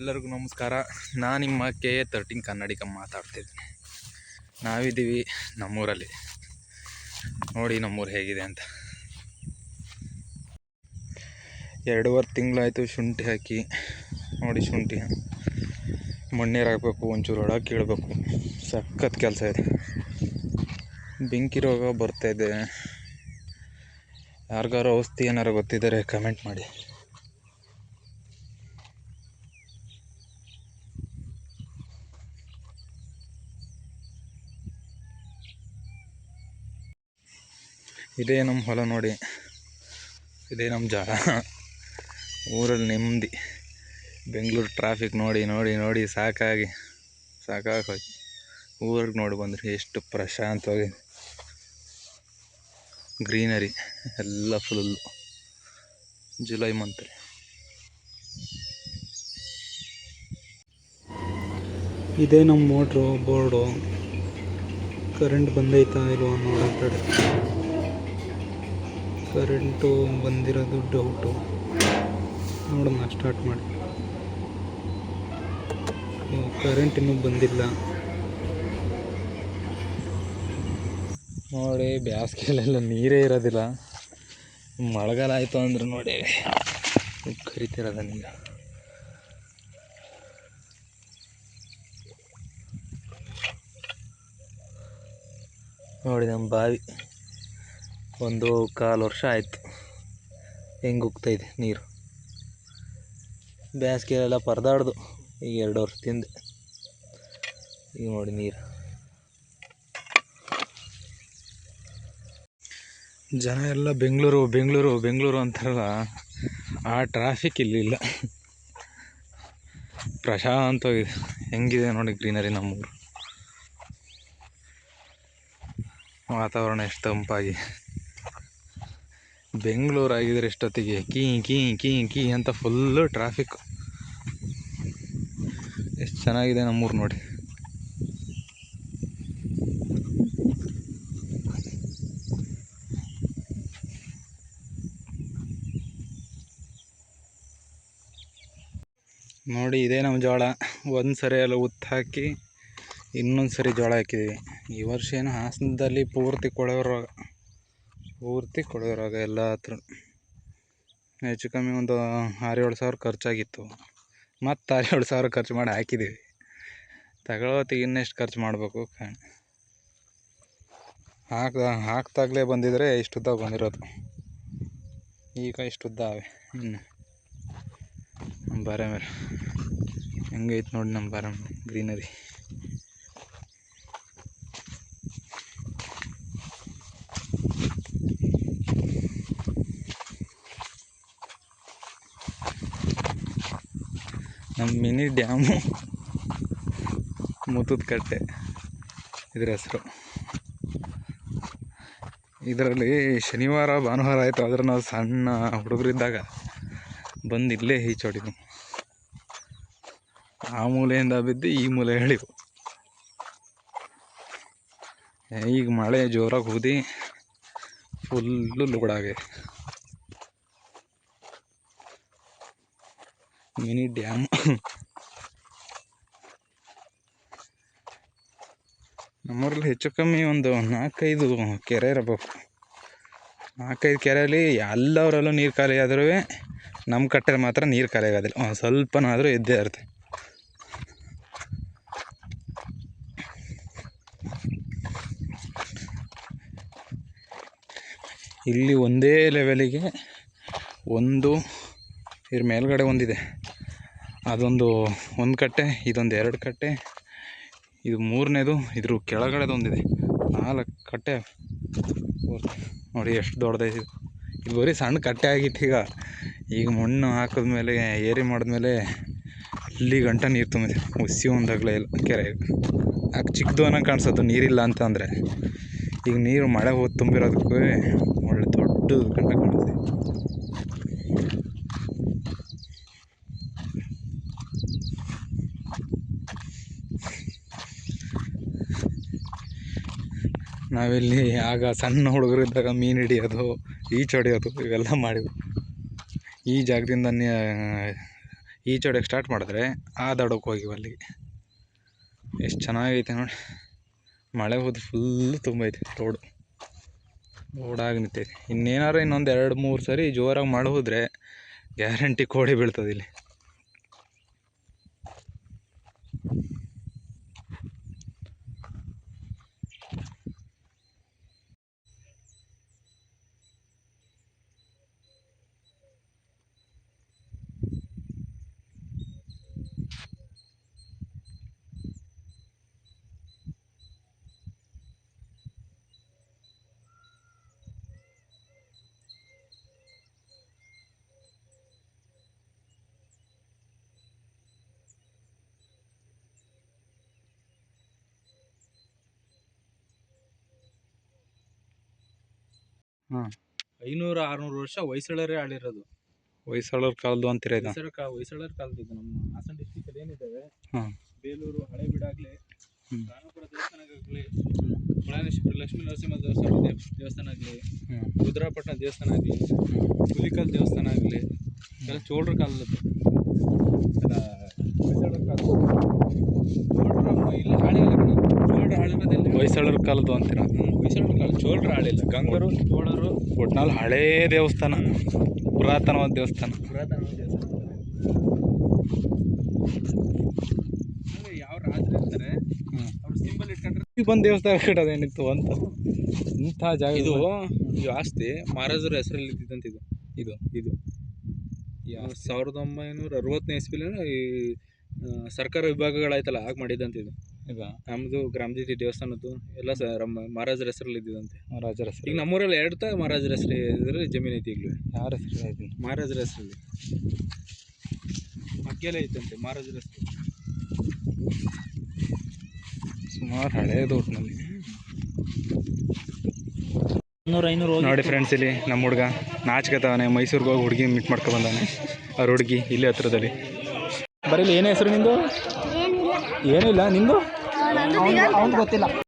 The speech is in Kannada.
ಎಲ್ಲರಿಗೂ ನಮಸ್ಕಾರ. ನಾನು ನಿಮ್ಮ ಕೆ ಎ ತರ್ಟೀನ್ ಕನ್ನಡಿಗ ಮಾತಾಡ್ತಿದ್ದೀನಿ. ನಾವಿದ್ದೀವಿ ನಮ್ಮೂರಲ್ಲಿ. ನೋಡಿ ನಮ್ಮೂರು ಹೇಗಿದೆ ಅಂತ. ಎರಡೂವರೆ ತಿಂಗಳಾಯಿತು ಶುಂಠಿ ಹಾಕಿ. ನೋಡಿ ಶುಂಠಿ. ಮಣ್ಣೀರು ಹಾಕಬೇಕು, ಒಂಚೂರು ಒಳಗೆ ಕೀಳಬೇಕು. ಸಖತ್ ಕೆಲಸ ಇದೆ. ಬೆಂಕಿ ರೋಗ ಬರ್ತಾಯಿದೆ ಯಾರಿಗಾರು ಔಷಧಿ ಏನಾರು ಗೊತ್ತಿದ್ದರೆ ಕಮೆಂಟ್ ಮಾಡಿ. ಇದೇ ನಮ್ಮ ಹೊಲ ನೋಡಿ. ಇದೇ ನಮ್ಮ ಜಾಗ. ಊರಲ್ಲಿ ನೆಮ್ಮದಿ. ಬೆಂಗಳೂರು ಟ್ರಾಫಿಕ್ ನೋಡಿ ನೋಡಿ ನೋಡಿ ಸಾಕಾಗಿ ಸಾಕಾಗೋಯ್ತು ಊರಿಗೆ ನೋಡಿ ಬಂದರೆ, ಎಷ್ಟು ಪ್ರಶಾಂತವಾಗಿ. ಗ್ರೀನರಿ ಎಲ್ಲ ಫುಲ್ಲು ಜುಲೈ ಮಂತ್ ಇದೇ ನಮ್ಮ ಮೋಟ್ರು ಬೋರ್ಡು ಕರೆಂಟ್ ಬಂದೈತಾ ಇಲ್ವ ನೋಡೋಕೆ ಕರೆಂಟು ಬಂದಿರೋದು ಡೌಟು. ನೋಡೋಣ, ಸ್ಟಾರ್ಟ್ ಮಾಡಿ. ಕರೆಂಟ್ ಇನ್ನೂ ಬಂದಿಲ್ಲ. ನೋಡಿ ಬೇಸಿಗೆಲೆಲ್ಲ ನೀರೇ ಇರೋದಿಲ್ಲ. ಮಳೆಗಾಲ ಆಯಿತು ಅಂದ್ರೆ ನೋಡಿ, ಕರಿತಿರೋದ ನೀರು. ನೋಡಿ, ನಮ್ಮ ಬಾವಿ. ಒಂದು ಕಾಲು ವರ್ಷ ಆಯಿತು. ಹೆಂಗೆ ಉಗ್ತೈತೆ ನೀರು? ಬೇಸ್ಗೆಲೆಲ್ಲ ಪರದಾಡ್ದು. ಈಗ ಎರಡು ವರ್ಷದಿಂದ. ಈಗ ನೋಡಿ ನೀರು. ಜನ ಎಲ್ಲ ಬೆಂಗಳೂರು ಬೆಂಗಳೂರು ಬೆಂಗಳೂರು ಅಂತಾರಲ್ಲ, ಆ ಟ್ರಾಫಿಕ್ ಇಲ್ಲಿಲ್ಲ ಪ್ರಶಾಂತವಾಗಿದೆ ಹೆಂಗಿದೆ ನೋಡಿ ಗ್ರೀನರಿ ನಮ್ಮೂರು. ವಾತಾವರಣ ಎಷ್ಟು ತಂಪಾಗಿ. ಬೆಂಗಳೂರು ಆಗಿದ್ರೆ ಇಷ್ಟೊತ್ತಿಗೆ ಕೀ ಕೀ ಕೀ ಕೀ ಅಂತ ಫುಲ್ಲು ಟ್ರಾಫಿಕ್ ಎಷ್ಟು ಚೆನ್ನಾಗಿದೆ ನಮ್ಮೂರು ನೋಡಿ. ನೋಡಿ, ಇದೇ ನಮ್ಮ ಜೋಳ. ಒಂದು ಸರಿ ಎಲ್ಲ ಉತ್ತು ಹಾಕಿ, ಇನ್ನೊಂದು ಸರಿ ಜೋಳ ಹಾಕಿದ್ದೀವಿ ಈ ವರ್ಷ ಏನು ಹಾಸನದಲ್ಲಿ ಪೂರ್ತಿ ಕೊಳೆಯೋ ರೋಗ. ಪೂರ್ತಿ ಕೊಡೋರಾಗ ರೋಗ ಎಲ್ಲ ಹತ್ರ. ಹೆಚ್ಚು ಕಮ್ಮಿ ಒಂದು ಆರು ಏಳು ಸಾವಿರ ಖರ್ಚಾಗಿತ್ತು. ಮತ್ತು ಆರು ಏಳು ಸಾವಿರ ಖರ್ಚು ಮಾಡಿ ಹಾಕಿದ್ದೀವಿ ತಗೊಳ್ಳೋತ್ತಿಗೆ ಇನ್ನೆಷ್ಟು ಖರ್ಚು ಮಾಡಬೇಕು ಹಾಕ್ದ, ಹಾಕ್ದಾಗಲೇ ಬಂದಿದ್ರೆ ಇಷ್ಟುದ್ದ ಬಂದಿರೋದು. ಈಗ ಇಷ್ಟುದ್ದ ಅವೆ ಇನ್ನು. ಬಾರೆ ಮೇಲೆ ಹೆಂಗೈತೆ ನೋಡಿ ನಮ್ಮ ಬಾರೆ ಗ್ರೀನರಿ. ನಮ್ಮ ಮಿನಿ ಡ್ಯಾಮು. ಮುತ್ತದ ಕಟ್ಟೆ. ಇದ್ರ ಹೆಸರು. ಇದರಲ್ಲಿ ಶನಿವಾರ, ಭಾನುವಾರ ಆಯಿತು. ಆದರೆ ನಾವು ಸಣ್ಣ ಹುಡುಗರಿದ್ದಾಗ ಬಂದು ಇಲ್ಲೇ ಈಚೊಡಿದ್ವು. ಆ ಮೂಲೆಯಿಂದ ಬಿದ್ದು ಈ ಮೂಲೆ ಹೇಳಿವು ಈಗ ಮಳೆ ಜೋರಾಗಿ ಊದಿ ಫುಲ್ಲು ಲುಗಡಾಗಿದೆ ಮಿನಿ ಡ್ಯಾಮ್ ನಮ್ಮೂರಲ್ಲಿ ಹೆಚ್ಚು ಕಮ್ಮಿ ಒಂದು ನಾಲ್ಕೈದು ಕೆರೆ ಇರಬೇಕು. ನಾಲ್ಕೈದು ಕೆರೆಯಲ್ಲಿ ಎಲ್ಲವರಲ್ಲೂ ನೀರು ಖಾಲಿ ಆದ್ರೂ ನಮ್ಮ ಕಟ್ಟೆಲಿ ಮಾತ್ರ ನೀರು ಖಾಲಿ ಆಗೋದಿಲ್ಲ. ಒಂದು ಸ್ವಲ್ಪನಾದರೂ ಇದ್ದೇ ಇರುತ್ತೆ. ಇಲ್ಲಿ ಒಂದೇ ಲೆವೆಲಿಗೆ ಒಂದು ಇದ್ರ ಮೇಲ್ಗಡೆ ಒಂದಿದೆ. ಅದೊಂದು ಒಂದು ಕಟ್ಟೆ, ಇದೊಂದು ಎರಡು ಕಟ್ಟೆ, ಇದು ಮೂರನೇದು, ಇದ್ರ ಕೆಳಗಡೆದೊಂದಿದೆ. ನಾಲ್ಕು ಕಟ್ಟೆ. ನೋಡಿ ಎಷ್ಟು ದೊಡ್ಡದೈತಿ ಇದು. ಬರೀ ಸಣ್ಣ ಕಟ್ಟೆ ಆಗಿತ್ತು ಈಗ. ಈಗ ಮಣ್ಣು ಹಾಕಿದ್ಮೇಲೆ, ಏರಿ ಮಾಡಿದ್ಮೇಲೆ ಇಲ್ಲಿ ಗಂಟ ನೀರು ತುಂಬಿದೆ. ಉಸಿ ಒಂದಾಗಲೇ ಇಲ್ಲ, ಕೆರೆ ಯಾಕೆ ಚಿಕ್ಕದು ಅನ್ನೋ ಕಾಣಿಸೋದು, ನೀರಿಲ್ಲ ಅಂತ ಅಂದರೆ. ಈಗ ನೀರು ಮಳೆ ಹೋಗಿ ತುಂಬಿರೋದಕ್ಕೂ ಒಳ್ಳೆ ದೊಡ್ಡ ಗಂಟ ಕಾಣಿಸುತ್ತೆ ನಾವಿಲ್ಲಿ ಆಗ ಸಣ್ಣ ಹುಡುಗರಿದ್ದಾಗ ಮೀನು ಹಿಡಿಯೋದು, ಈಚು ಹೊಡಿಯೋದು, ಇವೆಲ್ಲ ಮಾಡಿದ್ವಿ. ಈ ಜಾಗದಿಂದ ಈಚೊಡೆಗೆ ಸ್ಟಾರ್ಟ್ ಮಾಡಿದ್ರೆ ಆ ದಡಕ್ಕೆ ಹೋಗಿವಿ ಅಲ್ಲಿಗೆ ಎಷ್ಟು ಚೆನ್ನಾಗೈತೆ ನೋಡಿ. ಮಳೆ ಹೋದ್ರೆ ಫುಲ್ಲು ತುಂಬೈತೆ ರೋಡು ರೋಡಾಗಿ ನಿಂತೈತೆ. ಇನ್ನೇನಾರು ಇನ್ನೊಂದು ಎರಡು ಮೂರು ಸರಿ ಜೋರಾಗಿ ಮಳೆ ಹೋದರೆ ಗ್ಯಾರಂಟಿ ಕೋಡಿ ಬೀಳ್ತದೆ ಇಲ್ಲಿ. ಹಾಂ. ಐನೂರು ಆರ್ನೂರು ವರ್ಷ ಹೊಯ್ಸಳರೇ ಆಳಿರೋದು. ಹೊಯ್ಸಳರ ಕಾಲದ್ದು ಅಂತೀರ ಇದು ಹೊಯ್ಸಳ ಕಾ ಹೊಯ್ಸಳರ ಕಾಲದ್ದು ಇದು. ನಮ್ಮ ಹಾಸನ ಡಿಸ್ಟಿಕಲ್ಲಿ ಏನಿದ್ದಾವೆ ಹಾಂ. ಬೇಲೂರು ಹಳೆಬೀಡಾಗಲಿ ಹ್ಮ್. ರಾಮಪುರ ದೇವಸ್ಥಾನಗಾಗಲಿ ಮುಳಾನೇಶ್ವರ ಲಕ್ಷ್ಮೀ ನರಸಿಂಹ ದೇವಸ್ಥಾನ ದೇವ್- ದೇವಸ್ಥಾನ ಆಗಲಿ ಹ್ಞೂ ರುದ್ರಾಪಟ್ಟಣ ದೇವಸ್ಥಾನ ಆಗಲಿ ಹುಲಿಕಲ್ ದೇವಸ್ಥಾನ ಆಗಲಿ ಎಲ್ಲ ಚೋಳರ ಕಾಲದ್ದು. ಎಲ್ಲ ಹೊಯ್ಸಳರ ಕಾಲ ಚೋಳರ ಇಲ್ಲಿ ಆಳಿಲ್ಲ ಕಣ. ಚೋಳರ ಆಳಿರೋದೆಲ್ಲಿ ಹೊಯ್ಸಳರ ಕಾಲದ್ದು ಅಂತೀರ? ಹೊಯ್ಸಳರ ಕಾಲ ಚೋಳರ ಆಳಿಲ್ಲ ಗಂಗರು ಚೋಳರು. ಒಟ್ನಲ್ಲಿ ಹಳೇ ದೇವಸ್ಥಾನ ಪುರಾತನವಾದ ದೇವಸ್ಥಾನ. ಪುರಾತನವಾದ ದೇವಸ್ಥಾನ. ಅಂದ್ರೆ ಯಾವ ರಾಜರು ಇರ್ತಾರೆ ಅವ್ರು ಸಿಂಬಲ್ ಇಟ್ಕೊಂಡ್ರೆ ಬಂದು ದೇವಸ್ಥಾನ ಕಟ್ಟೋದೇನಿತ್ತು ಅಂತ. ಇಂಥ ಜಾಗ ಇದು ಇದು ಆಸ್ತಿ. ಮಹಾರಾಜರ ಹೆಸರಲ್ಲಿ ಇದ್ದಿದ್ದಂತ ಇದು. ಇದು ಇದು. ಸಾವಿರದ ಒಂಬೈನೂರ ಅರವತ್ತನೇ ಇಸ್ವಿಲಿ ಈ ಸರ್ಕಾರ ವಿಭಾಗಗಳಾಯ್ತಲ್ಲ ಆಗ ಮಾಡಿದ್ದಂತ ಇದು. ಈಗ ನಮ್ಮದು ಗ್ರಾಮದೇವಿ ದೇವಸ್ಥಾನದ್ದು ಎಲ್ಲ ಸ ಮಹಾರಾಜರ ಹೆಸರಲ್ಲಿ ಇದ್ದಿದ್ದಂತೆ ಹೆಸರು. ಈಗ ನಮ್ಮೂರಲ್ಲಿ ಎರಡು ತ ಮಹಾರಾಜರ ಹೆಸರು ಇದರಲ್ಲಿ ಜಮೀನು ಐತಿ ಈಗಲೂ. ಯಾರ ಹೆಸರು ಐತಿ ಮಹಾರಾಜರ ಹೆಸರಲ್ಲಿ. ಮಗ್ಗೆಲೆ ಐತಂತೆ ಮಹಾರಾಜರ ಹೆಸರು. ಸುಮಾರು ಹಳೆಯ ಒಟ್ಟಿನಲ್ಲಿ ಐನೂರು ನೋಡಿ ಫ್ರೆಂಡ್ಸ್ ಇಲ್ಲಿ ನಮ್ಮ ಹುಡುಗ ನಾಚ್ಕತಾವನೆ ಮೈಸೂರಿಗೆ ಹೋಗಿ ಹುಡುಗಿ ಮೀಟ್ ಮಾಡ್ಕೊ ಬಂದಾನೆ ಅವ್ರ ಹುಡುಗಿ ಇಲ್ಲಿ ಹತ್ರದಲ್ಲಿ. ಬರೀಲಿ ಏನೇ ಹೆಸರು ನಿಂದು? ಏನೂ ಇಲ್ಲ ನಿಂದು? ನಂದು ಅವ್ನು ಗೊತ್ತಿಲ್ಲ.